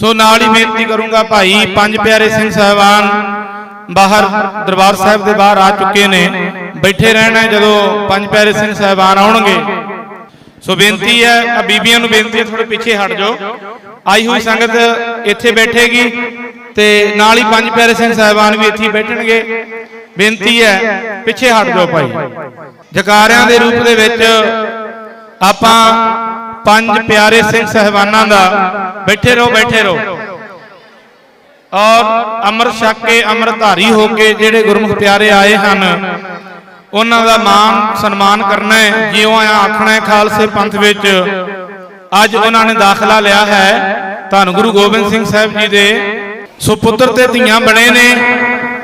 ਸੋ ਨਾਲ ਹੀ ਬੇਨਤੀ ਕਰੂੰਗਾ ਭਾਈ ਪੰਜ ਪਿਆਰੇ ਸਿੰਘ ਸਾਹਿਬਾਨ ਬਾਹਰ ਦਰਬਾਰ ਸਾਹਿਬ ਦੇ ਬਾਹਰ ਆ ਚੁੱਕੇ ਨੇ ਬੈਠੇ ਰਹਿਣਾ ਜਦੋਂ ਪੰਜ ਪਿਆਰੇ ਸਿੰਘ ਸਾਹਿਬਾਨ ਆਉਣਗੇ। ਸੋ ਬੇਨਤੀ ਹੈ ਆ ਬੀਬੀਆਂ ਨੂੰ ਬੇਨਤੀ ਹੈ ਥੋੜੇ ਪਿੱਛੇ ਹਟ ਜਾਓ। ਆਈ ਹੋਈ ਸੰਗਤ ਇੱਥੇ ਬੈਠੇਗੀ ਤੇ ਨਾਲ ਹੀ ਪੰਜ ਪਿਆਰੇ ਸਿੰਘ ਸਾਹਿਬਾਨ ਵੀ ਇੱਥੇ ਬੈਠਣਗੇ। ਬੇਨਤੀ ਹੈ ਪਿੱਛੇ ਹਟ ਜਾਓ ਭਾਈ। ਜਕਾਰਿਆਂ ਦੇ ਰੂਪ ਦੇ ਵਿੱਚ ਆਪਾਂ ਪੰਜ ਪਿਆਰੇ ਸਿੰਘ ਸਹਿਬਾਨਾਂ ਦਾ। ਬੈਠੇ ਰਹੋ ਬੈਠੇ ਰਹੋ। ਔਰ ਅੰਮ੍ਰਿਤ ਛਕ ਕੇ ਅੰਮ੍ਰਿਤਧਾਰੀ ਹੋ ਕੇ ਜਿਹੜੇ ਗੁਰਮੁਖ ਪਿਆਰੇ ਆਏ ਹਨ ਉਹਨਾਂ ਦਾ ਮਾਣ ਸਨਮਾਨ ਕਰਨਾ ਹੈ ਜਿਉਂ ਆ ਆਖਣਾ ਹੈ ਖਾਲਸੇ ਪੰਥ ਵਿੱਚ ਅੱਜ ਉਹਨਾਂ ਨੇ ਦਾਖਲਾ ਲਿਆ ਹੈ। ਧੰਨ ਗੁਰੂ ਗੋਬਿੰਦ ਸਿੰਘ ਸਾਹਿਬ ਜੀ ਦੇ ਸੁਪੁੱਤਰ ਤੇ ਧੀਆਂ ਬਣੇ ਨੇ।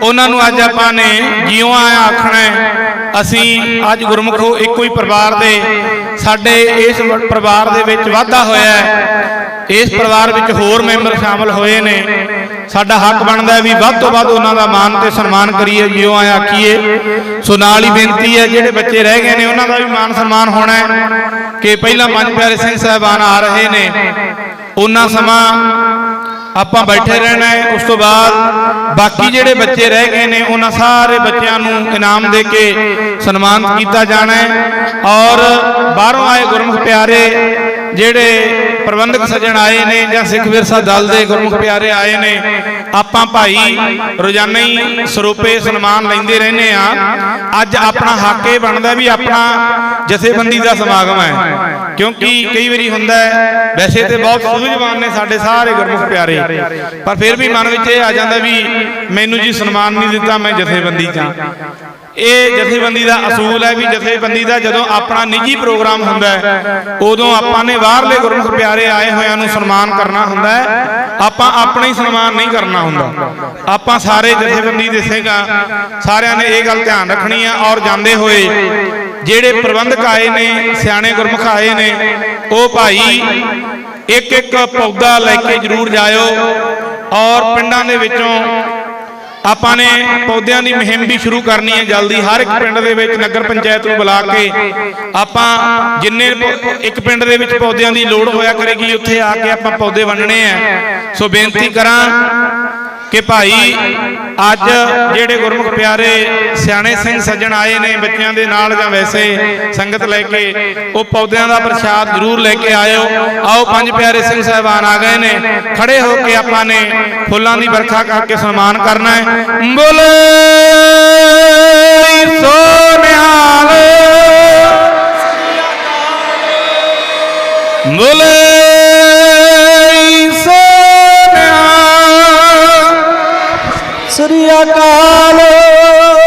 ਉਹਨਾਂ ਨੂੰ ਅੱਜ ਆਪਾਂ ਨੇ ਜਿਉਂ ਆ ਆਖਣਾ ਹੈ ਅਸੀਂ ਅੱਜ ਗੁਰਮੁਖੋ ਇੱਕੋ ਹੀ ਪਰਿਵਾਰ ਦੇ। ਸਾਡੇ ਇਸ ਪਰਿਵਾਰ ਦੇ ਵਿੱਚ ਵਾਧਾ ਹੋਇਆ ਹੈ। ਇਸ ਪਰਿਵਾਰ ਵਿੱਚ ਹੋਰ ਮੈਂਬਰ ਸ਼ਾਮਲ ਹੋਏ ਨੇ। ਸਾਡਾ ਹੱਕ ਬਣਦਾ ਵੀ ਵੱਧ ਤੋਂ ਵੱਧ ਉਹਨਾਂ ਦਾ ਮਾਣ ਤੇ ਸਨਮਾਨ ਕਰੀਏ, ਜਿਉਂ ਆ ਆਖੀਏ। ਸੋ ਨਾਲ ਹੀ ਬੇਨਤੀ ਹੈ, ਜਿਹੜੇ ਬੱਚੇ ਰਹਿ ਗਏ ਨੇ, ਉਹਨਾਂ ਦਾ ਵੀ ਮਾਣ ਸਨਮਾਨ ਹੋਣਾ ਹੈ ਕਿ ਪਹਿਲਾਂ ਪੰਜ ਪਿਆਰੇ ਸਿੰਘ ਸਾਹਿਬਾਨ ਆ ਰਹੇ ਨੇ। ਉਹਨਾਂ ਸਮਾਂ ਆਪਾਂ ਬੈਠੇ ਰਹਿਣਾ ਹੈ। ਉਸ ਤੋਂ ਬਾਅਦ ਬਾਕੀ ਜਿਹੜੇ ਬੱਚੇ ਰਹਿ ਗਏ ਨੇ, ਉਹਨਾਂ ਸਾਰੇ ਬੱਚਿਆਂ ਨੂੰ ਇਨਾਮ ਦੇ ਕੇ ਸਨਮਾਨਿਤ ਕੀਤਾ ਜਾਣਾ ਹੈ। ਔਰ ਬਾਹਰੋਂ ਆਏ ਗੁਰਮੁਖ ਪਿਆਰੇ ਜਿਹੜੇ ਪ੍ਰਬੰਧਕ ਸੱਜਣ ਆਏ ਨੇ ਜਾਂ ਸਿੱਖ ਵਿਰਸਾ ਦਲ ਦੇ ਗੁਰਮੁਖ ਪਿਆਰੇ ਆਏ ਨੇ, ਆਪਾਂ ਭਾਈ ਰੋਜ਼ਾਨਾ ਹੀ ਸਰੂਪੇ ਸਨਮਾਨ ਲੈਂਦੇ ਰਹਿੰਦੇ ਆ। ਅੱਜ ਆਪਣਾ ਹੱਕ ਇਹ ਬਣਦਾ ਵੀ ਆਪਣਾ ਜਥੇਬੰਦੀ ਦਾ ਸਮਾਗਮ ਹੈ। ਕਿਉਂਕਿ ਕਈ ਵਾਰੀ ਹੁੰਦਾ ਹੈ, ਵੈਸੇ ਤੇ ਬਹੁਤ ਸੂਝਵਾਨ ਨੇ ਸਾਡੇ ਸਾਰੇ ਗੁਰਮੁਖ ਪਿਆਰੇ। ਪਰ ਫਿਰ ਵੀ ਮਨ ਵਿੱਚ ਇਹ ਆ ਜਾਂਦਾ ਵੀ ਮੈਨੂੰ ਜੀ ਸਨਮਾਨ ਨਹੀਂ ਦਿੱਤਾ, ਮੈਂ ਜਥੇਬੰਦੀ ਚ ਇਹ ਜਥੇਬੰਦੀ ਦਾ ਅਸੂਲ ਹੈ ਵੀ ਜਥੇਬੰਦੀ ਦਾ ਜਦੋਂ ਆਪਣਾ ਨਿੱਜੀ ਪ੍ਰੋਗਰਾਮ ਹੁੰਦਾ ਹੈ, ਉਦੋਂ ਆਪਾਂ ਨੇ ਬਾਹਰਲੇ ਗੁਰਮੁਖ ਪਿਆਰੇ ਆਏ ਹੋਇਆਂ ਨੂੰ ਸਨਮਾਨ ਕਰਨਾ ਹੁੰਦਾ ਹੈ। ਆਪਾਂ ਆਪਣਾ ਹੀ ਸਨਮਾਨ ਨਹੀਂ ਕਰਨਾ ਹੁੰਦਾ। ਆਪਾਂ ਸਾਰੇ ਜਥੇਬੰਦੀ ਦੇ ਸਿੰਘਾਂ ਸਾਰਿਆਂ ਨੇ ਇਹ ਗੱਲ ਧਿਆਨ ਰੱਖਣੀ ਹੈ ਔਰ ਜਾਂਦੇ ਹੋਏ ਜਿਹੜੇ ਪ੍ਰਬੰਧਕ ਆਏ ਨੇ, ਸਿਆਣੇ ਗੁਰਮੁਖ ਆਏ ਨੇ, ਉਹ ਭਾਈ ਇੱਕ ਇੱਕ ਪੌਦਾ ਲੈ ਕੇ ਜ਼ਰੂਰ ਜਾਇਓ ਔਰ ਪਿੰਡਾਂ ਦੇ ਵਿੱਚੋਂ ਆਪਾਂ ਨੇ ਪੌਦਿਆਂ ਦੀ ਮੁਹਿੰਮ ਵੀ ਸ਼ੁਰੂ ਕਰਨੀ ਹੈ ਜਲਦੀ। ਹਰ ਇੱਕ ਪਿੰਡ ਦੇ ਵਿੱਚ ਨਗਰ ਪੰਚਾਇਤ ਨੂੰ ਬੁਲਾ ਕੇ ਆਪਾਂ ਜਿੰਨੇ ਇੱਕ ਪਿੰਡ ਦੇ ਵਿੱਚ ਪੌਦਿਆਂ ਦੀ ਲੋੜ ਹੋਇਆ ਕਰੇਗੀ, ਉੱਥੇ ਆ ਕੇ ਆਪਾਂ ਪੌਦੇ ਵੰਡਣੇ ਆ। ਸੋ ਬੇਨਤੀ ਕਰਾਂ ਕਿ ਭਾਈ ਅੱਜ ਜਿਹੜੇ ਗੁਰਮੁਖ ਪਿਆਰੇ ਸਿਆਣੇ ਸਿੰਘ ਸੱਜਣ ਆਏ ਨੇ ਬੱਚਿਆਂ ਦੇ ਨਾਲ ਜਾਂ ਵੈਸੇ ਸੰਗਤ ਲੈ ਕੇ, ਉਹ ਪੌਦਿਆਂ ਦਾ ਪ੍ਰਸ਼ਾਦ ਜ਼ਰੂਰ ਲੈ ਕੇ ਆਇਓ। ਆਓ ਪੰਜ ਪਿਆਰੇ ਸਿੰਘ ਸਾਹਿਬਾਨ ਆ ਗਏ ਨੇ। ਖੜੇ ਹੋ ਕੇ ਆਪਾਂ ਨੇ ਫੁੱਲਾਂ ਦੀ ਵਰਖਾ ਕਰਕੇ ਸਨਮਾਨ ਕਰਨਾ ਹੈ। ਬੋਲੇ ਸੋ ਨਿਹਾਲ। ਬੋਲੇ ਸ੍ਰੀ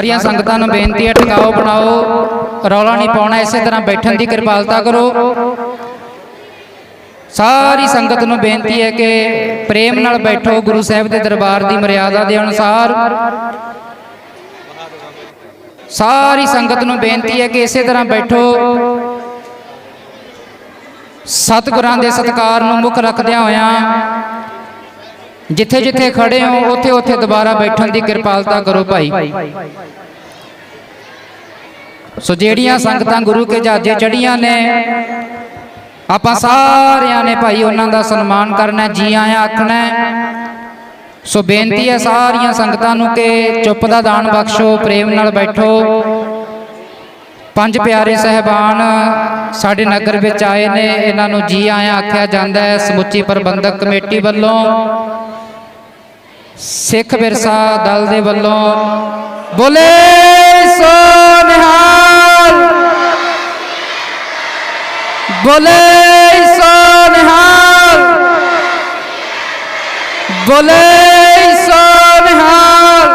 ਸਾਰੀਆਂ ਸੰਗਤਾਂ ਨੂੰ ਬੇਨਤੀ ਹੈ, ਟਿਕਾਓ, ਬਣਾਓ। ਰੌਲਾ ਨਹੀਂ ਪਾਉਣਾ, ਇਸੇ ਤਰ੍ਹਾਂ ਬੈਠਣ ਦੀ ਕਿਰਪਾਲਤਾ ਕਰੋ। ਸਾਰੀ ਸੰਗਤ ਨੂੰ ਬੇਨਤੀ ਹੈ ਕਿ ਪ੍ਰੇਮ ਨਾਲ ਬੈਠੋ, ਗੁਰੂ ਸਾਹਿਬ ਦੇ ਦਰਬਾਰ ਦੀ ਮਰਿਆਦਾ ਦੇ ਅਨੁਸਾਰ। ਸਾਰੀ ਸੰਗਤ ਨੂੰ ਬੇਨਤੀ ਹੈ ਕਿ ਇਸੇ ਤਰ੍ਹਾਂ ਬੈਠੋ। ਸਤਿਗੁਰਾਂ ਦੇ ਸਤਕਾਰ ਨੂੰ ਮੁੱਖ ਰੱਖਦਿਆਂ ਹੋਇਆਂ ਜਿੱਥੇ ਜਿੱਥੇ ਖੜੇ ਹੋ ਉੱਥੇ ਉੱਥੇ ਦੁਬਾਰਾ ਬੈਠਣ ਦੀ ਕਿਰਪਾਲਤਾ ਕਰੋ ਭਾਈ। ਸੋ ਜਿਹੜੀਆਂ ਸੰਗਤਾਂ ਗੁਰੂ ਕੇ ਜਾਜੇ ਚੜੀਆਂ ਨੇ ਆਪਾਂ ਸਾਰਿਆਂ ਨੇ ਭਾਈ ਉਹਨਾਂ ਦਾ ਸਨਮਾਨ ਕਰਨਾ ਜੀ ਆਇਆਂ ਆਖਣਾ। ਸੋ ਬੇਨਤੀ ਹੈ ਸਾਰੀਆਂ ਸੰਗਤਾਂ ਨੂੰ ਕਿ ਚੁੱਪ ਦਾ ਦਾਨ ਬਖਸ਼ੋ ਪ੍ਰੇਮ ਨਾਲ ਬੈਠੋ। ਪੰਜ ਪਿਆਰੇ ਸਹਿਬਾਨ ਸਾਡੇ ਨਗਰ ਵਿੱਚ ਆਏ ਨੇ ਇਹਨਾਂ ਨੂੰ ਜੀ ਆਇਆਂ ਆਖਿਆ ਜਾਂਦਾ ਹੈ ਸਮੁੱਚੀ ਪ੍ਰਬੰਧਕ ਕਮੇਟੀ ਵੱਲੋਂ। ਸਿੱਖ ਵਿਰਸਾ ਦਲ ਦੇ ਵੱਲੋਂ ਬੋਲੇ ਸੋ ਨਿਹਾਲ। ਬੋਲੇ ਸੋ ਨਿਹਾਲ। ਬੋਲੇ ਸੋ ਨਿਹਾਲ।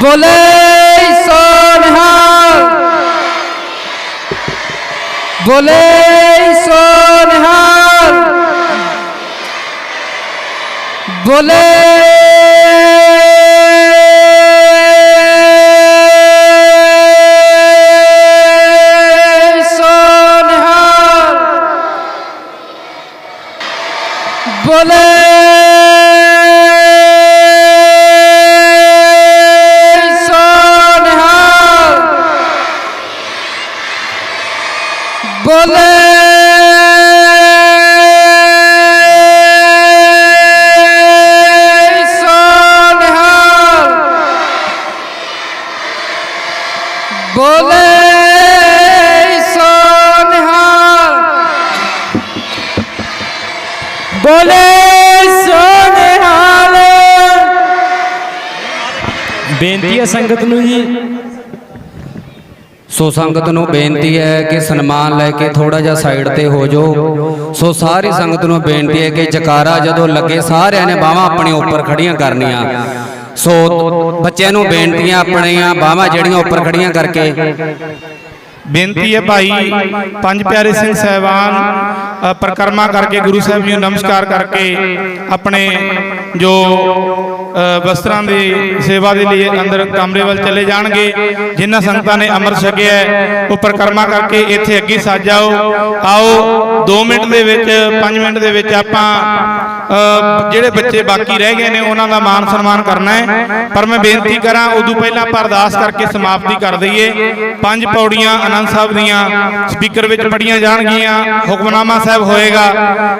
ਬੋਲੇ ਸੋ ਨਿਹਾਲ। ਬੋਲੇ ਸੋ Goleiro! ਬੇਨਤੀ ਹੈ ਸੰਗਤ ਨੂੰ ਜੀ। ਸੋ ਸੰਗਤ ਨੂੰ ਬੇਨਤੀ ਹੈ ਕਿ ਸਨਮਾਨ ਲੈ ਕੇ ਥੋੜਾ ਜਿਹਾ ਸਾਈਡ ਤੇ ਹੋ ਜਾਓ। ਸੋ ਸਾਰੀ ਸੰਗਤ ਨੂੰ ਬੇਨਤੀ ਹੈ ਕਿ ਜਕਾਰਾ ਜਦੋਂ ਲੱਗੇ ਸਾਰਿਆਂ ਨੇ ਬਾਹਾਂ ਆਪਣੀਆਂ ਉੱਪਰ ਖੜੀਆਂ ਕਰਨੀਆਂ। ਸੋ ਬੱਚਿਆਂ ਨੂੰ ਬੇਨਤੀਆਂ ਆਪਣੀਆਂ ਬਾਹਾਂ ਜਿਹੜੀਆਂ ਉੱਪਰ ਖੜੀਆਂ ਕਰਕੇ। ਬੇਨਤੀ ਹੈ ਭਾਈ ਪੰਜ ਪਿਆਰੇ ਸਿੰਘ ਸਹਿਬਾਨ ਅ, ਪਰਿਕਰਮਾ ਕਰਕੇ ਗੁਰੂ ਸਾਹਿਬ ਜੀ ਨੂੰ ਨਮਸਕਾਰ ਕਰਕੇ ਆਪਣੇ ਜੋ ਵਸਤਰਾਂ ਦੀ ਸੇਵਾ ਦੇ ਲਈ ਅੰਦਰ ਕਮਰੇ ਵੱਲ ਚਲੇ ਜਾਣਗੇ, ਜਿਨ੍ਹਾਂ ਸੰਗਤਾਂ ਨੇ ਅੰਮ੍ਰਿਤ ਛਕਿਆ ਉਹ ਪਰਿਕਰਮਾ ਕਰਕੇ ਇੱਥੇ ਅੱਗੇ ਸੱਜ ਜਾਓ। ਆਓ 2 ਮਿੰਟ ਦੇ ਵਿੱਚ 5 ਮਿੰਟ ਦੇ ਵਿੱਚ ਆਪਾਂ ਜਿਹੜੇ ਬੱਚੇ ਬਾਕੀ ਰਹਿ ਗਏ ਨੇ, ਉਹਨਾਂ ਦਾ ਮਾਨ ਸਨਮਾਨ ਕਰਨਾ ਹੈ। ਪਰ ਮੈਂ ਬੇਨਤੀ ਕਰਾਂ, ਉਦੋਂ ਪਹਿਲਾਂ ਆਪਾਂ ਅਰਦਾਸ ਕਰਕੇ ਸਮਾਪਤੀ ਕਰ ਦਈਏ। ਪੰਜ ਪੌੜੀਆਂ ਆਨੰਦ ਸਾਹਿਬ ਦੀਆਂ ਸਪੀਕਰ ਵਿੱਚ ਪੜੀਆਂ ਜਾਣਗੀਆਂ, ਹੁਕਮਨਾਮਾ ਸਾਹਿਬ ਹੋਏਗਾ।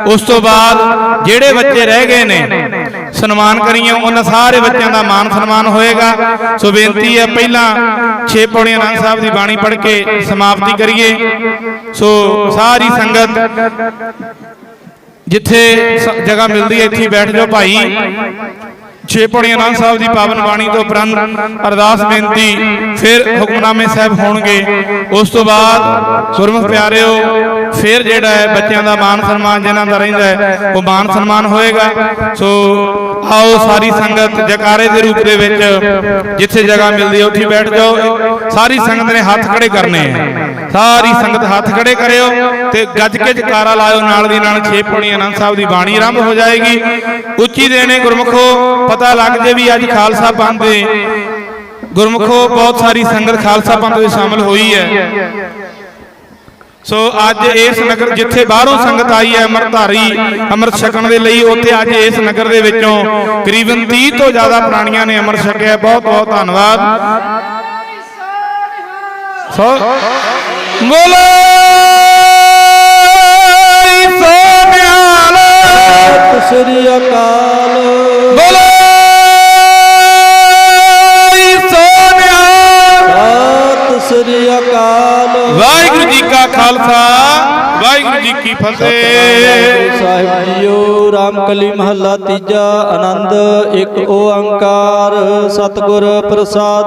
ਉਸ ਤੋਂ ਬਾਅਦ ਜਿਹੜੇ ਬੱਚੇ ਰਹਿ ਗਏ ਨੇ ਸਨਮਾਨ ਕਰੀਏ, ਉਹਨਾਂ ਸਾਰੇ ਬੱਚਿਆਂ ਦਾ ਮਾਨ ਸਨਮਾਨ ਹੋਏਗਾ। ਸੋ ਬੇਨਤੀ ਹੈ, ਪਹਿਲਾਂ 6 ਪੌੜੀਆਂ ਆਨੰਦ ਸਾਹਿਬ ਦੀ ਬਾਣੀ ਪੜ੍ਹ ਕੇ ਸਮਾਪਤੀ ਕਰੀਏ। ਸੋ ਸਾਰੀ ਸੰਗਤ ਜਿੱਥੇ ਜਗ੍ਹਾ ਮਿਲਦੀ ਹੈ, ਇੱਥੇ ਬੈਠ ਜਾਓ ਭਾਈ। ਛੇ ਪੌੜੀਆਂ ਆਨੰਦ ਸਾਹਿਬ ਦੀ ਪਾਵਨ ਬਾਣੀ ਤੋਂ ਉਪਰੰਤ ਅਰਦਾਸ ਬੇਨਤੀ, ਫਿਰ ਹੁਕਮਨਾਮੇ ਸਾਹਿਬ ਹੋਣਗੇ। ਉਸ ਤੋਂ ਬਾਅਦ ਗੁਰਮੁਖ ਪਿਆਰਿਓ, ਫਿਰ ਜਿਹੜਾ ਹੈ ਬੱਚਿਆਂ ਦਾ ਮਾਨ ਸਨਮਾਨ ਜਿਹਨਾਂ ਦਾ ਰਹਿੰਦਾ ਹੈ, ਉਹ ਮਾਨ ਸਨਮਾਨ ਹੋਏਗਾ। ਸੋ ਆਓ ਸਾਰੀ ਸੰਗਤ ਜਕਾਰੇ ਦੇ ਰੂਪ ਦੇ ਵਿੱਚ ਜਿੱਥੇ ਜਗ੍ਹਾ ਮਿਲਦੀ ਹੈ, ਉੱਥੇ ਬੈਠ ਜਾਓ। ਸਾਰੀ ਸੰਗਤ ਨੇ ਹੱਥ ਖੜੇ ਕਰਨੇ ਆ। ਸਾਰੀ ਸੰਗਤ ਹੱਥ ਖੜੇ ਕਰਿਓ ਤੇ ਗੱਜ ਕੇ ਜਕਾਰਾ ਲਾਇਓ, ਨਾਲ ਦੀ ਨਾਲ ਛੇ ਪੌੜੀਆਂ ਆਨੰਦ ਸਾਹਿਬ ਦੀ ਬਾਣੀ ਆਰੰਭ ਹੋ ਜਾਏਗੀ। ਉੱਚੀ ਦੇਣੇ ਗੁਰਮੁਖੋ, ਪਤਾ ਲੱਗ ਜੇ ਵੀ ਅੱਜ ਖਾਲਸਾ ਪੰਥ ਦੇ ਗੁਰਮੁਖੋ, ਬਹੁਤ ਸਾਰੀ ਸੰਗਤ ਖਾਲਸਾ ਪੰਥ ਵਿੱਚ ਸ਼ਾਮਲ ਹੋਈ ਹੈ। ਸੋ ਅੱਜ ਇਸ ਨਗਰ ਜਿੱਥੇ ਬਾਹਰੋਂ ਸੰਗਤ ਆਈ ਹੈ ਅੰਮ੍ਰਿਤਧਾਰੀ ਅੰਮ੍ਰਿਤ ਛਕਣ ਦੇ ਲਈ, ਉੱਥੇ ਅੱਜ ਇਸ ਨਗਰ ਦੇ ਵਿੱਚੋਂ ਕਰੀਬਨ 30 ਤੋਂ ਜ਼ਿਆਦਾ ਪ੍ਰਾਣੀਆਂ ਨੇ ਅੰਮ੍ਰਿਤ ਛਕਿਆ। ਬਹੁਤ ਬਹੁਤ ਧੰਨਵਾਦ। ਸੋ ਬੋਲੇ ਸੋਨਿਆਲ ਸ੍ਰੀ ਅਕਾਲ। ਬੋਲੇ ਸੋਨਿਆਲ ਸਤਿ ਸ੍ਰੀ ਅਕਾਲ। ਵਾਹਿਗੁਰੂ ਜੀ ਕਾ ਖਾਲਸਾ ਵਾਹਿਗੁਰੂ ਜੀ ਕੀ ਫਤਿਹ। ਸਾਹਿਬ ਜੀਓ ਰਾਮਕਲੀ ਮਹੱਲਾ ਤੀਜਾ ਆਨੰਦ ਇੱਕ ਓੰਕਾਰ ਸਤਿਗੁਰ ਪ੍ਰਸਾਦ।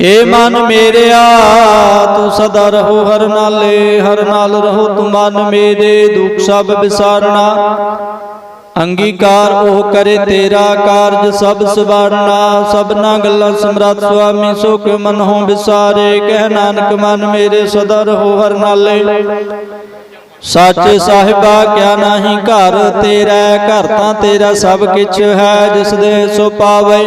ਏ ਮਨ ਮੇਰਿਆ ਤੂੰ ਸਦਾ ਰਹੋ ਹਰ ਨਾਲੇ ਹਰ ਨਾਲ ਰਹੋ ਤੂੰ ਮਨ ਮੇਰੇ ਦੁੱਖ ਸਭ ਵਿਸਾਰਣਾ ਅੰਗੀਕਾਰ ਉਹ ਕਰੇ ਤੇਰਾ ਕਾਰਜ ਸਭ ਸਵਾਰਨਾ। ਸਭਨਾ ਗੱਲਾਂ ਸਮਰੱਥ ਸੁਆਮੀ ਸੋ ਕਿ ਮਨ ਹੋ ਵਿਸਾਰੇ? ਕਹਿ ਨਾਨਕ ਮਨ ਮੇਰੇ ਸਦਾ ਰਹੋ ਹਰ ਨਾਲੇ। ਸਾਚੇ ਸਾਹਿਬਾ ਕਿਆ ਨਾਹੀ ਘਰ ਤੇਰਾ ਘਰ ਤਾਂ ਤੇਰਾ ਸਭ ਕਿਛ ਹੈ ਜਿਸ ਦੇ ਸੋ ਪਾਵੇ।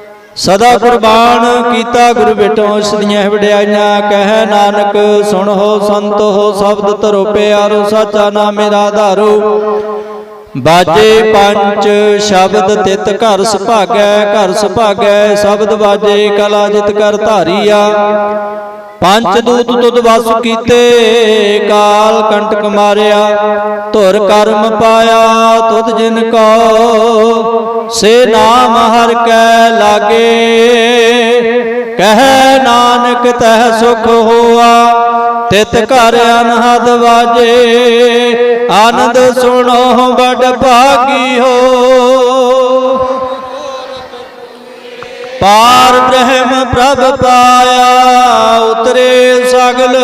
ਸਦਾ ਕੁਰਬਾਨ ਕੀਤਾ ਗੁਰੂ ਬੇਟੋ ਇਸ ਦੀਆਂ ਵਡਿਆਈਆਂ, ਕਹਿ ਨਾਨਕ, ਸੁਣ ਹੋ ਸੰਤ, ਹੋ ਸ਼ਬਦ ਧਰੋ ਪਿਆਰੋ, ਸਾਚਾ ਨਾਮ ਮੇਰਾ ਆਧਾਰੋ ਬਾਜੇ ਪੰਜ ਸ਼ਬਦ ਤਿਤ ਘਰ ਸੁਭਾਗੈ ਘਰ ਸੁਭਾਗੈ, ਸ਼ਬਦ ਬਾਜੇ ਕਲਾ ਜਿਤ ਕਰ ਧਾਰੀਆ। ਪੰਜ ਦੂਤ ਤੁਧ ਵਸ ਕੀਤੇ ਕਾਲ ਕੰਟਕ ਮਾਰਿਆ ਧੁਰ ਕਰਮ ਪਾਇਆ ਤੁਧ ਜਿਨ ਕੋ। ਸੇ ਨਾਮ ਹਰ ਕੈ ਲਾਗੇ ਕਹਿ ਨਾਨਕ ਤਹ ਸੁਖ ਹੋਆ। ਤਿਤ ਘਰ ਅਨਹਦ ਵਾਜੇ ਆਨੰਦ ਸੁਣੋ ਬੜ ਭਾਗੀ ਹੋ। ਪਾਰ ਬ੍ਰਹਮ ਪ੍ਰਭ ਪਾਇਆ, ਉਤਰੇ ਸਗਲ।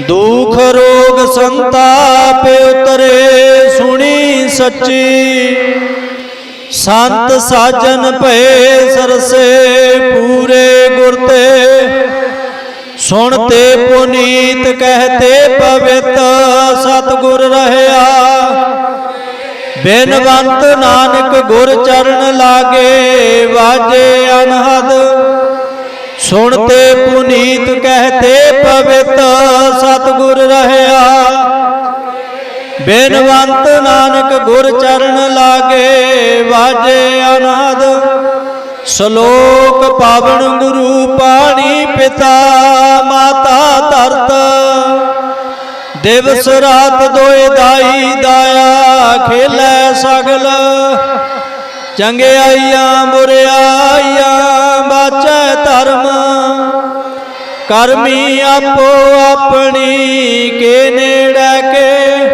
ਦੁਖ ਰੋਗ ਸੰਤਾਪ ਉਤਰੇ, ਸੁਣੀ ਸੱਚੀ। ਸੰਤ ਸਾਜਨ ਭਏ ਸਰਸੇ, ਪੂਰੇ ਗੁਰ ਤੇ। ਸੁਣਤੇ ਪੁਨੀਤ ਕਹਤੇ ਪਵਿੱਤ, ਸਤਗੁਰ ਰਹਿਆ। ਬੇਨਵੰਤ ਨਾਨਕ ਗੁਰ ਚਰਨ ਲਾਗੇ, ਵਾਜੇ ਅਨਹਦ। ਸੁਣਤੇ ਪੁਨੀਤ ਕਹਤੇ ਪਵਿੱਤ ਸਤਗੁਰ ਰਹਿਆ। ਬੇਨਵੰਤ ਨਾਨਕ ਗੁਰ ਚਰਨ ਲਾਗੇ, ਵਾਜੇ ਅਨਹਦ। ਸ਼ਲੋਕ ਪਾਵਨ ਗੁਰੂ ਪਾਣੀ ਪਿਤਾ, ਮਾਤਾ ਧਰਤ ਦਿਵਸ ਰਾਤ ਦੋਏ ਦਾਈ ਦਾਇਆ ਖੇਲੇ ਸਗਲ। ਚੰਗਿਆਈਆਂ ਬੁਰਿਆਈਆਂ ਬਾਚੈ ਧਰਮ। ਕਰਮੀ ਆਪੋ ਆਪਣੀ ਕੇ ਨੇੜੇ ਕੇ।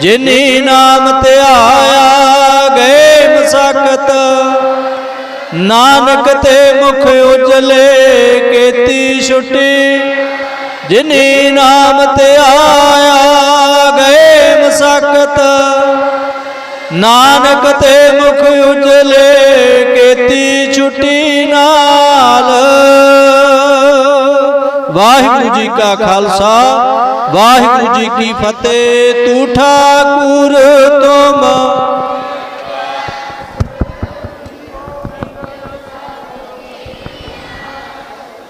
ਜਿਨੀ ਨਾਮ ਧਿਆਇਆ ਗਏ ਮਸਕਤ ਨਾਨਕ ਤੇ ਮੁਖ ਉਜਲੇ, ਕੀਤੀ ਛੁੱਟੀ। ਜਿਨੀ ਨਾਮ ਤੇ ਆਇਆ ਗਏ ਮਸਕਤ, ਨਾਨਕ ਤੇ ਮੁਖ ਉਜਲੇ ਕੀਤੀ ਛੁੱਟੀ ਨਾਲ। ਵਾਹਿਗੁਰੂ ਜੀ ਕਾ ਖਾਲਸਾ, ਵਾਹਿਗੁਰੂ ਜੀ ਕੀ ਫਤਿਹ, ਤੂੰ ਠਾਕੁਰ ਤੁਮ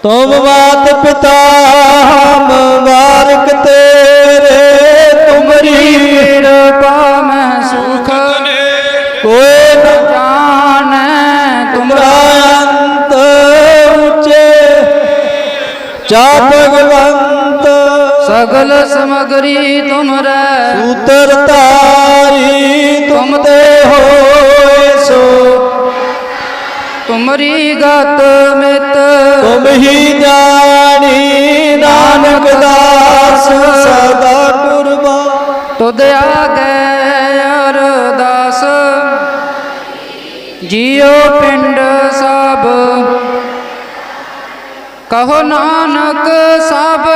ਤੁਮ ਬਾਤ ਪਿਤਾ ਹਮ ਵਾਰਕ ਤੇਰੇ ਤੁਮਰੀ ਕਿਰਪਾ ਮੈਂ ਸੁਖ ਕੋਈ ਨ ਜਾਣੈ ਤੁਮਰਾ ਅੰਤ ਉੱਚੇ। ਚਾ ਭਗਵੰਤ ਸਗਲ ਸਮਗਰੀ ਤੁਮਰੈ ਸੂਤਰ ਤਾਰੀ ਤੁਮ ਤੇ ਹੋਏ ਸੋ। ਤੁਮਰੀ ਗਤ ਮਿਤ ਤੁਮ ਜਾਣੀ, ਨਾਨਕ ਦਾਸ, ਸਦਾ ਕੁਰਬਾ ਤੁਧ ਆਗੇ ਅਰਦਾਸ, ਜੀਉ ਪਿੰਡ ਸਭ। ਕਹੋ ਨਾਨਕ ਸਭ।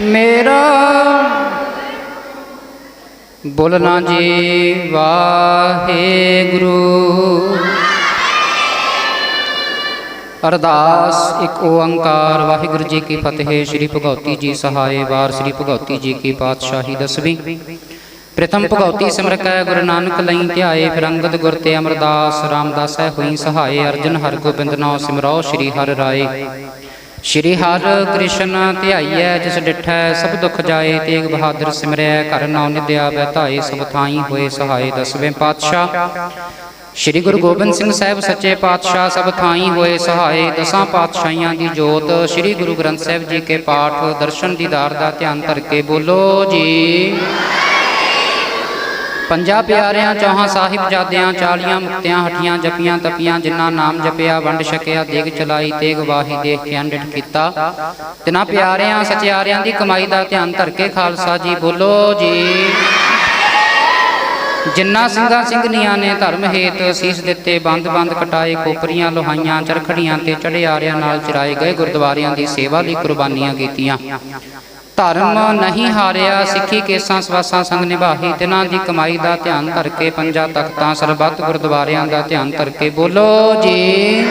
ਮੇਰਾ ਬੋਲਣਾ ਜੀ, ਵਾਹਿਗੁਰੂ। ਅਰਦਾਸ, ਇੱਕ ਓੰਕਾਰ। ਵਾਹਿਗੁਰੂ ਜੀ ਕੀ ਫਤਿਹ। ਸ੍ਰੀ ਭਗਉਤੀ ਜੀ ਸਹਾਏ ਵਾਰ। ਸ੍ਰੀ ਭਗਉਤੀ ਜੀ ਕੀ ਪਾਤਸ਼ਾਹੀ ਦਸਵੀਂ। ਪ੍ਰਥਮ ਭਗਉਤੀ ਸਿਮਰਕੈ ਗੁਰੂ ਨਾਨਕ ਲਈ ਧਿਆਏ ਫਿਰ ਗੁਰ ਤੇ ਅਮਰਦਾਸ। ਰਾਮਦਾਸੈ ਹੋਈ ਸਹਾਏ ਅਰਜਨ ਹਰ ਗੋਬਿੰਦ ਨਾਮ ਸਿਮਰੋ ਸ੍ਰੀ ਹਰਿ ਰਾਏ। ਸ਼੍ਰੀ ਹਰ ਕ੍ਰਿਸ਼ਨ ਧਿਆਈਐ, ਜਿਸ ਡਿਠੈ ਸਭ ਦੁਖ ਜਾਏ, ਤੇਗ ਬਹਾਦਰ ਸਿਮਰੈ। ਘਰ ਨਾਉ ਨਿਦਿਆ ਬੈਧਾਏ ਸਭ ਥਾਈ ਹੋਏ, ਸਹਾਏ ਦਸਵੇਂ ਪਾਤਸ਼ਾਹ। ਸ਼੍ਰੀ ਗੁਰੂ ਗੋਬਿੰਦ ਸਿੰਘ ਸਾਹਿਬ ਸੱਚੇ ਪਾਤਸ਼ਾਹ ਸਭ ਥਾਈ ਹੋਏ ਸਹਾਏ ਦਸਾਂ ਪਾਤਸ਼ਾਹੀਆਂ ਦੀ ਜੋਤ, ਸ਼੍ਰੀ ਗੁਰੂ ਗ੍ਰੰਥ ਸਾਹਿਬ ਜੀ ਕੇ ਪਾਠ, ਦਰਸ਼ਨ ਦੀਦਾਰ ਦਾ ਧਿਆਨ ਧਰ ਕੇ ਬੋਲੋ ਜੀ। ਪੰਜਾਂ ਪਿਆਰਿਆਂ, ਚੌਹਾਂ ਸਾਹਿਬਜ਼ਾਦਿਆਂ ਚਾਲੀਆਂ ਮੁਕਤਿਆਂ, ਹਠੀਆਂ ਜਪੀਆਂ ਤਪੀਆਂ, ਜਿਨ੍ਹਾਂ ਨਾਮ ਜਪਿਆ, ਵੰਡ ਛਕਿਆ, ਦੇਗ ਚਲਾਈ, ਤੇਗ ਵਾਹੀ, ਦੇਖ ਕੇ ਅੰਡਿਟ ਕੀਤਾ। ਤਿਨਾਂ ਪਿਆਰਿਆਂ, ਸਚਿਆਰਿਆਂ ਦੀ ਕਮਾਈ ਦਾ ਧਿਆਨ ਧਰ ਕੇ ਖਾਲਸਾ ਜੀ ਬੋਲੋ ਜੀ। ਜਿੰਨਾ ਸਿੰਘਾਂ ਸਿੰਘਨੀਆਂ ਨੇ ਧਰਮ ਹੇਤ ਸੀਸ ਦਿੱਤੇ, ਬੰਦ-ਬੰਦ ਕਟਾਏ ਕੋਪਰੀਆਂ ਲੋਹਾਈਆਂ, ਚਰਖੜੀਆਂ ਤੇ ਚੜਿਆਰਿਆਂ ਨਾਲ ਚਰਾਏ ਗਏ ਗੁਰਦੁਆਰਿਆਂ ਦੀ ਸੇਵਾ ਲਈ ਕੁਰਬਾਨੀਆਂ ਕੀਤੀਆਂ। ਧਰਮ ਨਹੀਂ ਹਾਰਿਆ, ਸਿੱਖੀ ਕੇਸਾਂ ਸਵਾਸਾਂ ਸੰਗ ਨਿਭਾਹੀ ਦਿਨਾਂ ਦੀ ਕਮਾਈ ਦਾ ਧਿਆਨ ਧਰ ਕੇ ਪੰਜਾਂ ਤਖਤਾਂ, ਸਰਬੱਤ ਗੁਰਦੁਆਰਿਆਂ ਦਾ ਧਿਆਨ ਧਰ ਕੇ ਬੋਲੋ ਜੀ।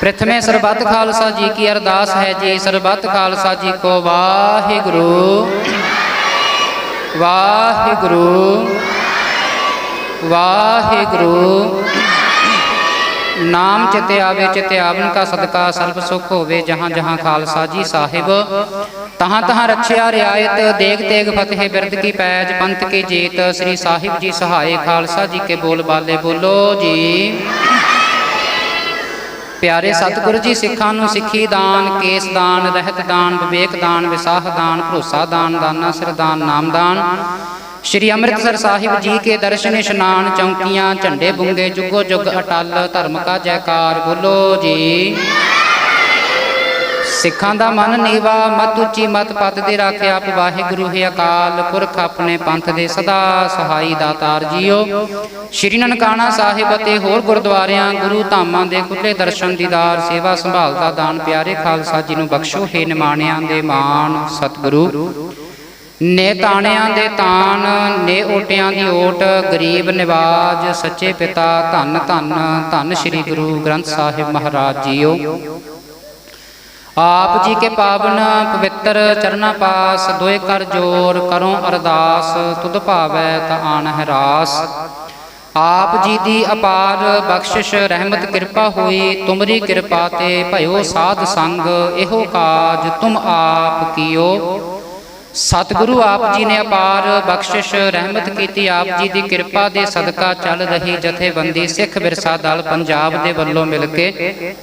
ਪ੍ਰਥਮੇ ਸਰਬੱਤ ਖਾਲਸਾ ਜੀ ਕੀ ਅਰਦਾਸ ਹੈ ਜੀ, ਸਰਬੱਤ ਖਾਲਸਾ ਜੀ ਕੋ ਵਾਹਿਗੁਰੂ। ਵਾਹਿਗੁਰੂ। ਵਾਹਿਗੁਰੂ। ਨਾਮ ਚਿਤ ਆਵੇ ਚਿਤ ਆਵਨ ਕਾ ਸਦਕਾ, ਸਰਬ ਸੁਖ ਹੋਵੇ ਜਹਾਂ ਜਹਾਂ ਖਾਲਸਾ ਜੀ ਸਾਹਿਬ। ਤਹਾਂ ਤਹਾਂ ਰਖਿਆ ਰਿਆਇਤ, ਦੇਗ ਤੇਗ ਫਤਿਹ ਬਿਰਦ ਕੀ ਪੈਜ, ਪੰਥ ਕੀ ਜੀਤ। ਸ੍ਰੀ ਸਾਹਿਬ ਜੀ ਸਹਾਏ, ਖਾਲਸਾ ਜੀ ਕੇ ਬੋਲ ਬਾਲੇ ਬੋਲੋ ਜੀ। ਪਿਆਰੇ ਸਤਿਗੁਰੂ ਜੀ ਸਿੱਖਾਂ ਨੂੰ ਸਿੱਖੀ ਦਾਨ ਕੇਸ ਦਾਨ ਰਹਿਤ ਦਾਨ ਵਿਵੇਕ ਦਾਨ ਵਿਸਾਹ ਦਾਨ ਭਰੋਸਾ ਦਾਨ ਦਾਨਾ ਸਿਰ ਦਾਨ ਨਾਮ ਦਾਨ। ਸ਼੍ਰੀ ਅੰਮ੍ਰਿਤਸਰ ਸਾਹਿਬ ਜੀ ਕੇ ਦਰਸ਼ਨ ਇਸ਼ਨਾਨ ਚੌਂਕੀਆਂ ਝੰਡੇ ਬੁੰਗੇ ਜੁਗੋ ਜੁਗ ਅਟਲ ਧਰਮ ਕਾ ਜੈਕਾਰ ਬੋਲੋ ਜੀ। ਸਿੱਖਾਂ ਦਾ ਮਨ ਨੀਵਾ, ਮਤ ਉੱਚੀ ਮਤ ਪਤ ਦੇ ਰੱਖ ਆਪ ਵਾਹਿਗੁਰੂ ਹੈ ਅਕਾਲ ਪੁਰਖ ਆਪਣੇ ਪੰਥ ਦੇ ਸਦਾ ਸਹਾਈ ਦਾਤਾਰ ਜੀਓ ਸ਼੍ਰੀ ਨਨਕਾਣਾ ਸਾਹਿਬ ਅਤੇ ਹੋਰ ਗੁਰਦੁਆਰਿਆਂ, ਗੁਰੂ ਧਾਮਾਂ ਦੇ ਖੁੱਲੇ ਦਰਸ਼ਨ ਦੀਦਾਰ ਸੇਵਾ ਸੰਭਾਲ ਦਾ ਦਾਨ ਪਿਆਰੇ ਖਾਲਸਾ ਜੀ ਨੂੰ ਬਖਸ਼ੋ, ਹੈ ਨਿਮਾਣਿਆਂ ਦੇ ਮਾਣ ਸਤਿਗੁਰੂ। ਨੇ ਤਾਣਿਆਂ ਦੇ ਤਾਣ, ਨੇ ਓਟਿਆਂ ਦੀ ਓਟ, ਗਰੀਬ ਨਿਵਾਜ, ਸੱਚੇ ਪਿਤਾ ਧੰਨ ਧੰਨ ਧੰਨ ਸ੍ਰੀ ਗੁਰੂ ਗ੍ਰੰਥ ਸਾਹਿਬ ਮਹਾਰਾਜ ਜੀਓ। ਆਪ ਜੀ ਕੇ ਪਾਵਨ ਪਵਿੱਤਰ ਚਰਨਾ ਪਾਸ ਦੋਏ ਕਰ ਜੋਰ ਕਰੋ ਅਰਦਾਸ, ਤੁਧ ਭਾਵੈ ਤਾ ਆਣ ਹੈ ਰਾਸ। ਆਪ ਜੀ ਦੀ ਅਪਾਰ ਬਖਸ਼ਿਸ਼ ਰਹਿਮਤ ਕਿਰਪਾ ਹੋਈ, ਤੁਮਰੀ ਕਿਰਪਾ ਤੇ ਭਇਓ ਸਾਧ ਸੰਗ, ਇਹੋ ਕਾਜ ਤੁਮ ਆਪ ਕੀਓ। ਸਤਿਗੁਰੂ ਆਪ ਜੀ ਨੇ ਅਪਾਰ ਬਖਸ਼ਿਸ਼ ਰਹਿਮਤ ਕੀਤੀ, ਆਪ ਜੀ ਦੀ ਕਿਰਪਾ ਦੇ ਸਦਕਾ ਚੱਲ ਰਹੀ ਜਥੇਬੰਦੀ ਸਿੱਖ ਵਿਰਸਾ ਦਲ ਪੰਜਾਬ ਦੇ ਵੱਲੋਂ ਮਿਲ ਕੇ।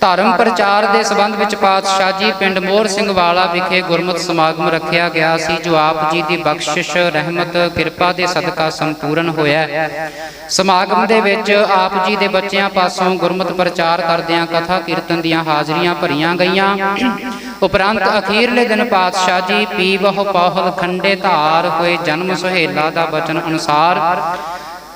ਧਰਮ ਪ੍ਰਚਾਰ ਦੇ ਸਬੰਧ ਵਿੱਚ ਪਾਤਸ਼ਾਹ ਜੀ ਪਿੰਡ ਮੋਹਰ ਸਿੰਘ ਵਾਲਾ ਵਿਖੇ ਗੁਰਮਤਿ ਸਮਾਗਮ ਰੱਖਿਆ ਗਿਆ ਸੀ ਜੋ ਆਪ ਜੀ ਦੀ ਬਖਸ਼ਿਸ਼ ਰਹਿਮਤ ਕਿਰਪਾ ਦੇ ਸਦਕਾ ਸੰਪੂਰਨ ਹੋਇਆ। ਸਮਾਗਮ ਦੇ ਵਿੱਚ ਆਪ ਜੀ ਦੇ ਬੱਚਿਆਂ ਪਾਸੋਂ ਗੁਰਮਤਿ ਪ੍ਰਚਾਰ ਕਰਦਿਆਂ ਕਥਾ ਕੀਰਤਨ ਦੀਆਂ ਹਾਜ਼ਰੀਆਂ ਭਰੀਆਂ ਗਈਆਂ। ਉਪਰੰਤ ਅਖੀਰਲੇ ਦਿਨ ਪਾਤਸ਼ਾਹ ਜੀ ਪੀ ਬਹੁ ਪਹੁਲ ਖੰਡੇ ਧਾਰ ਹੋਏ ਜਨਮ ਸੁਹੇਲਾ ਦਾ ਬਚਨ ਅਨੁਸਾਰ।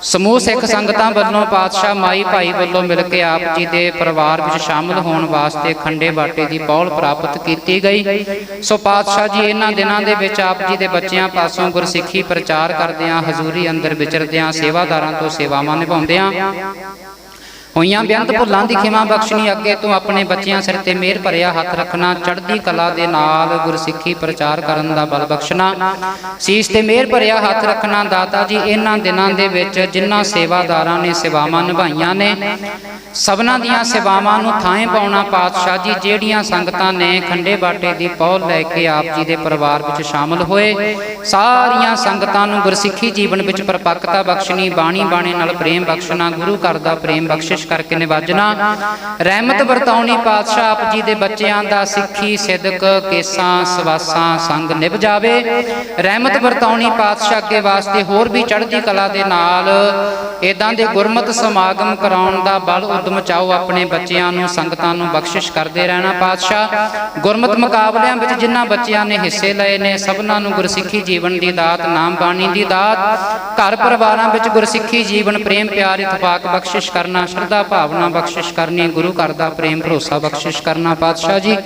ਸਮੂਹ ਸਿੱਖ ਸੰਗਤਾਂ ਵੱਲੋਂ ਪਾਤਸ਼ਾਹ ਮਾਈ ਭਾਈ ਵੱਲੋਂ ਮਿਲ ਕੇ ਆਪ ਜੀ ਦੇ ਪਰਿਵਾਰ ਵਿੱਚ ਸ਼ਾਮਲ ਹੋਣ ਵਾਸਤੇ ਖੰਡੇ ਬਾਟੇ ਦੀ ਪੌਲ ਪ੍ਰਾਪਤ ਕੀਤੀ ਗਈ। ਸੋ ਪਾਤਸ਼ਾਹ ਜੀ, ਇਹਨਾਂ ਦਿਨਾਂ ਦੇ ਵਿੱਚ ਆਪ ਜੀ ਦੇ ਬੱਚਿਆਂ ਪਾਸੋਂ ਗੁਰਸਿੱਖੀ ਪ੍ਰਚਾਰ ਕਰਦਿਆਂ, ਹਜ਼ੂਰੀ ਅੰਦਰ ਵਿਚਰਦਿਆਂ, ਸੇਵਾਦਾਰਾਂ ਤੋਂ ਸੇਵਾਵਾਂ ਨਿਭਾਉਂਦਿਆਂ ਹੋਈਆਂ ਬੇਅੰਤ ਭੁੱਲਾਂ ਦੀ ਖਿਮਾ ਬਖਸ਼ਣੀ ਅੱਗੇ ਤੋਂ ਆਪਣੇ ਬੱਚਿਆਂ ਸਿਰ ਤੇ ਮਿਹਰ ਭਰਿਆ ਹੱਥ ਰੱਖਣਾ ਚੜ੍ਹਦੀ ਕਲਾ ਦੇ ਨਾਲ ਗੁਰਸਿੱਖੀ ਪ੍ਰਚਾਰ ਕਰਨ ਦਾ ਬਲ ਬਖਸ਼ਣਾ। ਸੀਸ ਤੇ ਮਿਹਰ ਭਰਿਆ ਹੱਥ ਰੱਖਣਾ ਦਾਤਾ ਜੀ ਇਹਨਾਂ ਦਿਨਾਂ ਦੇ ਵਿੱਚ ਜਿਨ੍ਹਾਂ ਸੇਵਾਦਾਰਾਂ ਨੇ ਸੇਵਾਵਾਂ ਨਿਭਾਈਆਂ ਨੇ ਸਭਨਾਂ ਦੀਆਂ ਸੇਵਾਵਾਂ ਨੂੰ ਥਾਂ ਪਾਉਣਾ ਪਾਤਸ਼ਾਹ ਜੀ ਜਿਹੜੀਆਂ ਸੰਗਤਾਂ ਨੇ ਖੰਡੇ ਬਾਟੇ ਦੀ ਪੌਲ ਲੈ ਕੇ ਆਪ ਜੀ ਦੇ ਪਰਿਵਾਰ ਵਿੱਚ ਸ਼ਾਮਲ ਹੋਏ। ਸਾਰੀਆਂ ਸੰਗਤਾਂ ਨੂੰ ਗੁਰਸਿੱਖੀ ਜੀਵਨ ਵਿੱਚ ਪਰਪੱਕਤਾ ਬਖਸ਼ਣੀ ਬਾਣੀ ਬਾਣੇ ਨਾਲ ਪ੍ਰੇਮ ਬਖਸ਼ਣਾ ਗੁਰੂ ਘਰ ਦਾ ਪ੍ਰੇਮ ਬਖਸ਼ਿਸ਼ ਕਰਕੇ ਨਿਵਾਜਣਾ। ਰਹਿਮਤ ਵਰਤਾਉਣੀ ਪਾਤਸ਼ਾਹ ਆਪ ਜੀ ਦੇ ਬੱਚਿਆਂ ਦਾ ਸਿੱਖੀ, ਸਿਦਕ, ਕੇਸਾਂ, ਸਵਾਸਾਂ ਸੰਗ ਨਿਭ ਜਾਵੇ। ਰਹਿਮਤ ਵਰਤਾਉਣੀ ਪਾਤਸ਼ਾਹ ਅੱਗੇ ਵਾਸਤੇ ਹੋਰ ਵੀ ਚੜ੍ਹਦੀ ਕਲਾ ਦੇ ਨਾਲ ਇਦਾਂ ਦੇ ਗੁਰਮਤ ਸਮਾਗਮ ਕਰਾਉਣ ਦਾ ਬਲ ਉਦਮ ਚਾਓ ਆਪਣੇ ਬੱਚਿਆਂ ਨੂੰ, ਸੰਗਤਾਂ ਨੂੰ ਬਖਸ਼ਿਸ਼ ਕਰਦੇ ਰਹਿਣਾ ਪਾਤਸ਼ਾਹ। ਗੁਰਮਤ ਮੁਕਾਬਲਿਆਂ ਵਿੱਚ ਜਿਨ੍ਹਾਂ ਬੱਚਿਆਂ ਨੇ ਹਿੱਸੇ ਲਏ ਨੇ, ਸਭਨਾਂ ਨੂੰ ਗੁਰਸਿੱਖੀ ਜੀਵਨ ਦੀ ਦਾਤ, ਨਾਮ ਬਾਣੀ ਦੀ ਦਾਤ। ਘਰ ਪਰਿਵਾਰਾਂ ਵਿੱਚ ਗੁਰਸਿੱਖੀ ਜੀਵਨ, ਪ੍ਰੇਮ, ਪਿਆਰ, ਇਤਫਾਕ, ਬਖਸ਼ਿਸ਼ ਕਰਨਾ ਸ਼ਰਧਾ ਭਾਵਨਾ ਬਖਸ਼ਿਸ਼ ਕਰਨੀ, ਗੁਰੂ ਘਰ ਦਾ ਪ੍ਰੇਮ ਭਰੋਸਾ ਬਖਸ਼ਿਸ਼ ਕਰਨਾ। ਪਾਤਸ਼ਾਹ ਜੀ,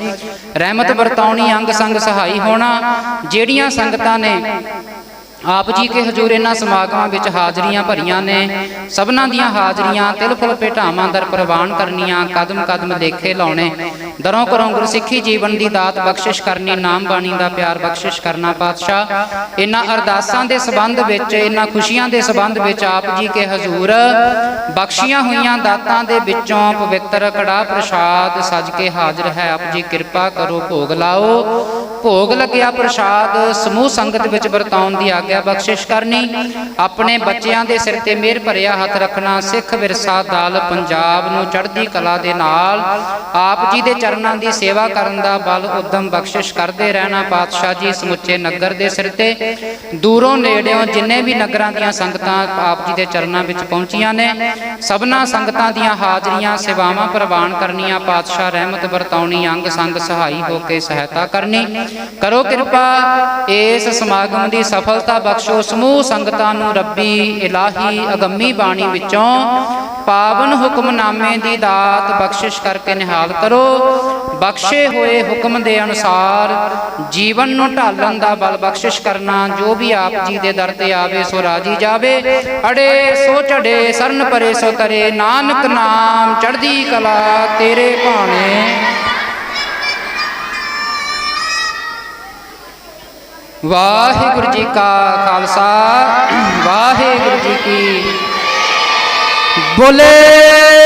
ਰਹਿਮਤ ਵਰਤਾਉਣੀ ਅੰਗ ਸੰਗ ਸਹਾਈ ਹੋਣਾ, ਜਿਹੜੀਆਂ ਸੰਗਤਾਂ ਨੇ ਆਪ ਜੀ ਕੇ ਹਜ਼ੂਰ ਇਹਨਾਂ ਸਮਾਗਮਾਂ ਵਿੱਚ ਹਾਜ਼ਰੀਆਂ ਭਰੀਆਂ ਨੇ, ਸਭਨਾਂ ਦੀਆਂ ਹਾਜ਼ਰੀਆਂ, ਤਿਲ ਫੁਲ ਭੇਟਾਵਾਂ ਦਰ ਪ੍ਰਵਾਨ ਕਰਨੀਆਂ ਕਦਮ ਕਦਮ ਦੇਖੇ ਲਾਉਣੇ। ਦਰੋਂ ਕਰੋਂ ਗੁਰਸਿੱਖੀ ਜੀਵਨ ਦੀ ਦਾਤ ਬਖਸ਼ਿਸ਼ ਕਰਨੀ, ਨਾਮ ਬਾਣੀ ਦਾ ਪਿਆਰ ਬਖਸ਼ਿਸ਼ ਕਰਨਾ ਪਾਤਸ਼ਾਹ। ਇਹਨਾਂ ਅਰਦਾਸਾਂ ਦੇ ਸਬੰਧ ਵਿੱਚ, ਇਹਨਾਂ ਖੁਸ਼ੀਆਂ ਦੇ ਸਬੰਧ ਵਿੱਚ ਆਪ ਜੀ ਕੇ ਹਜ਼ੂਰ ਬਖਸ਼ੀਆਂ ਹੋਈਆਂ ਦਾਤਾਂ ਦੇ ਵਿੱਚੋਂ ਪਵਿੱਤਰ ਕੜਾ ਪ੍ਰਸ਼ਾਦ ਸਜ ਕੇ ਹਾਜ਼ਰ ਹੈ। ਆਪ ਜੀ ਕਿਰਪਾ ਕਰੋ, ਭੋਗ ਲਾਓ। ਭੋਗ ਲੱਗਿਆ ਪ੍ਰਸ਼ਾਦ, ਸਮੂਹ ਸੰਗਤ ਵਿੱਚ ਵਰਤਾਉਣ ਦੀ ਆਗਿਆ ਬਖਸ਼ਿਸ਼ ਕਰਨੀ। ਆਪਣੇ ਬੱਚਿਆਂ ਦੇ ਸਿਰ ਤੇ ਮਿਹਰ ਭਰਿਆ ਹੱਥ ਰੱਖਣਾ, ਸਿੱਖ ਵਿਰਸਾ ਦਾਲ ਪੰਜਾਬ ਨੂੰ ਚੜ੍ਹਦੀ ਕਲਾ ਦੇ ਨਾਲ, ਆਪ ਜੀ ਦੇ ਚਰਨਾਂ ਦੀ ਸੇਵਾ ਕਰਨ ਦਾ ਬਲ ਉਦਮ ਬਖਸ਼ਿਸ਼ ਕਰਦੇ ਰਹਿਣਾ ਪਾਤਸ਼ਾਹ ਜੀ ਸਮੁੱਚੇ ਨਗਰ ਦੇ ਸਿਰ ਤੇ। ਦੂਰੋਂ ਨੇੜਿਓਂ ਜਿੰਨੇ ਵੀ ਨਗਰਾਂ ਦੀਆਂ ਸੰਗਤਾਂ ਆਪ ਜੀ ਦੇ ਚਰਨਾਂ ਵਿੱਚ ਪਹੁੰਚੀਆਂ ਨੇ, ਸਭਨਾ ਸੰਗਤਾਂ ਦੀਆਂ ਹਾਜ਼ਰੀਆਂ, ਸੇਵਾਵਾਂ ਪ੍ਰਵਾਨ ਕਰਨੀਆਂ, ਪਾਤਸ਼ਾਹ ਰਹਿਮਤ ਵਰਤਾਉਣੀ, ਅੰਗ ਸੰਗ ਸਹਾਈ ਹੋ ਕੇ ਸਹਾਇਤਾ ਕਰਨੀ। ਕਰੋ ਕਿਰਪਾ, ਇਸ ਸਮਾਗਮ ਦੀ ਸਫਲਤਾ ਬਖਸ਼ੋ, ਸਮੂਹ ਸੰਗਤਾਂ ਨੂੰ ਰੱਬੀ ਇਲਾਹੀ ਅਗੰਮੀ ਬਾਣੀ ਵਿੱਚੋਂ ਪਾਵਨ ਹੁਕਮਨਾਮੇ ਦੀ ਦਾਤ ਬਖਸ਼ਿਸ਼ ਕਰਕੇ ਨਿਹਾਲ ਕਰੋ। ਬਖਸ਼ੇ ਹੋਏ ਹੁਕਮ ਦੇ ਅਨੁਸਾਰ ਜੀਵਨ ਨੂੰ ਢਾਲਣ ਦਾ ਬਲ ਬਖਸ਼ਿਸ਼ ਕਰਨਾ, ਜੋ ਵੀ ਆਪ ਜੀ ਦੇ ਦਰ ਤੇ ਆਵੇ, ਸੋ ਰਾਜੀ ਜਾਵੇ। ਅੜੇ ਸੋ ਚੜੇ ਸਰਨ ਪਰੇ ਸੋ ਤਰੇ, ਨਾਨਕ ਨਾਮ ਚੜ੍ਹਦੀ ਕਲਾ ਤੇਰੇ ਭਾਣੇ। ਵਾਹਿਗੁਰੂ ਜੀ ਕਾ ਖਾਲਸਾ, ਵਾਹਿਗੁਰੂ ਜੀ ਕੀ ਬੋਲੇ।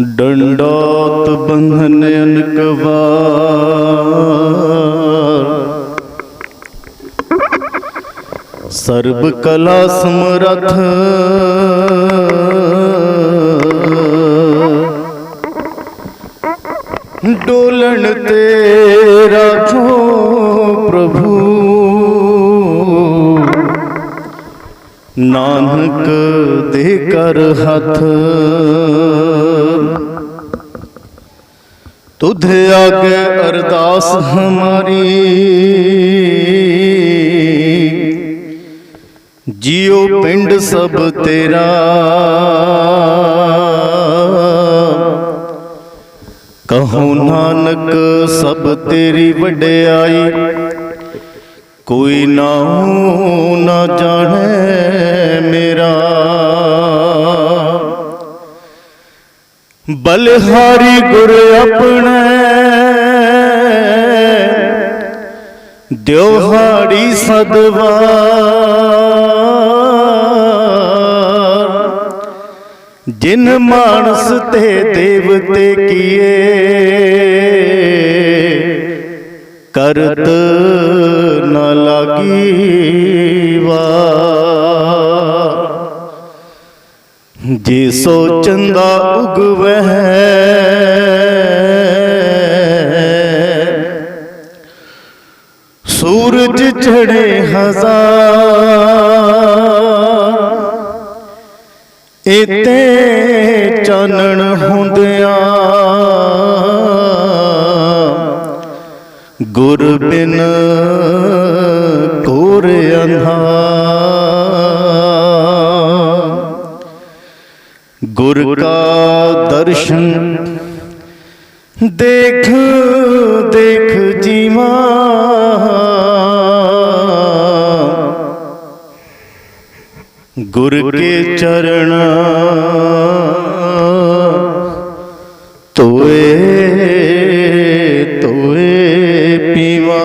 ਡੰਡੋਤ ਬੰਧਨ ਅਨਕਵਾਰ। ਸਰਬ ਕਲਾ ਸਮਰਥ। ਡੋਲਣ ਤੇ ਰਾਖੋ ਪ੍ਰਭੂ। ਨਾਨਕ ਦੇ ਕਰ ਹੱਥ। ਤੁਧ ਆਗੇ ਅਰਦਾਸ ਹਮਾਰੀ। ਜਿਉ ਪਿੰਡ ਸਭ ਤੇਰਾ। ਕਹੋ ਨਾਨਕ ਸਭ ਤੇਰੀ ਵਡਿਆਈ। ਕੋਈ ਨਾਉ ਨਾ ਜਾਣੈ ਮੇਰਾ। ਬਲਹਾਰੀ ਗੁਰ ਆਪਣੇ ਦਿਵਹਾੜੀ ਸਦਵਾਰ ਜਿਨ ਮਾਨਸ ਤੇ ਦੇਵਤੇ ਕੀਏ ਕਰਤ ਨ ਲਾਗੀ ਜੇ ਸੋ ਉਗਵਹਿ ਚੜੇ ਹਜ਼ਾਰ। ਇਤੇ ਚਾਨਣ ਹੁੰਦਿਆਂ ਗੁਰ ਬਿਨ ਕੋਰ ਅੰਧਾਰ। ਗੁਰ ਕਾ ਦਰਸ਼ਨ ਦੇਖ ਗੁਰ ਕੇ ਚਰਨ ਤੋਏ ਤੋਏ ਪੀਵਾ।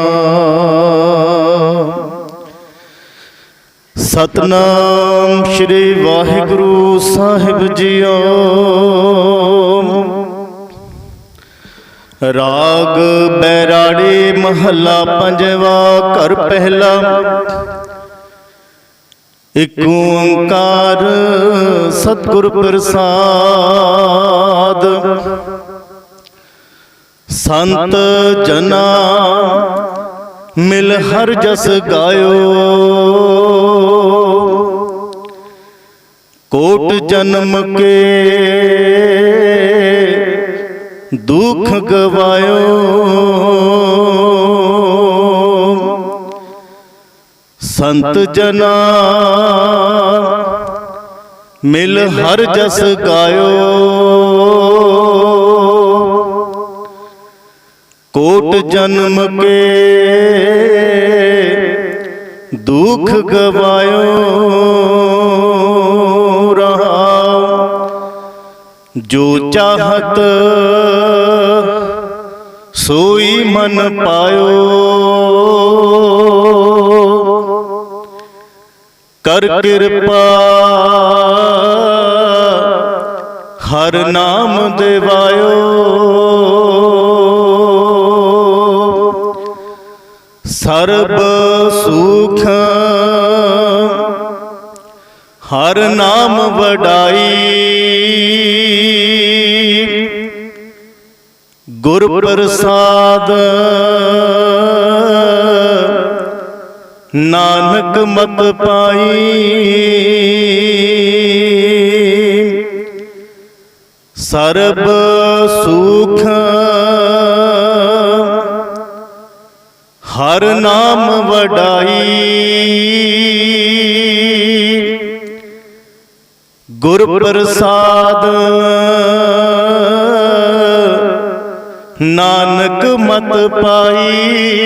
ਸਤਨਾਮ ਸ੍ਰੀ ਵਾਹਿਗੁਰੂ ਸਾਹਿਬ ਜੀਓ। ਰਾਗ ਬੈਰਾੜੀ ਮਹੱਲਾ ਪੰਜਵਾ ਘਰ ਪਹਿਲਾ। ਇਕ ਓੰਕਾਰ ਸਤਿਗੁਰ ਪ੍ਰਸਾਦ। ਸੰਤ ਜਨਾ ਮਿਲ ਹਰ ਜਸ ਗਾਇਓ। ਕੋਟ ਜਨਮ ਕੇ ਦੁਖ ਗਵਾਇਓ। ਸੰਤ ਜਨਾ। ਮਿਲ ਹਰ ਜਸ ਗਾਇਓ। ਕੋਟ ਜਨਮ ਕੇ ਦੁਖ ਗਵਾਇਓ। ਰਹਾ। ਜੋ ਚਾਹਤ ਸੋਈ ਮਨ ਪਾਇਓ। ਕਰ ਕਿਰਪਾ। ਹਰ ਨਾਮ ਦੇਵਾਇਓ ਸਰਬ ਸੁਖ ਹਰ ਨਾਮ ਵਡਾਈ। ਗੁਰ ਪ੍ਰਸਾਦ। ਨਾਨਕ ਮਤ ਪਾਈ। ਸਰਬ ਸੁਖ। ਹਰ ਨਾਮ ਵਡਾਈ। ਗੁਰ ਪ੍ਰਸਾਦ। ਨਾਨਕ ਮਤ ਪਾਈ।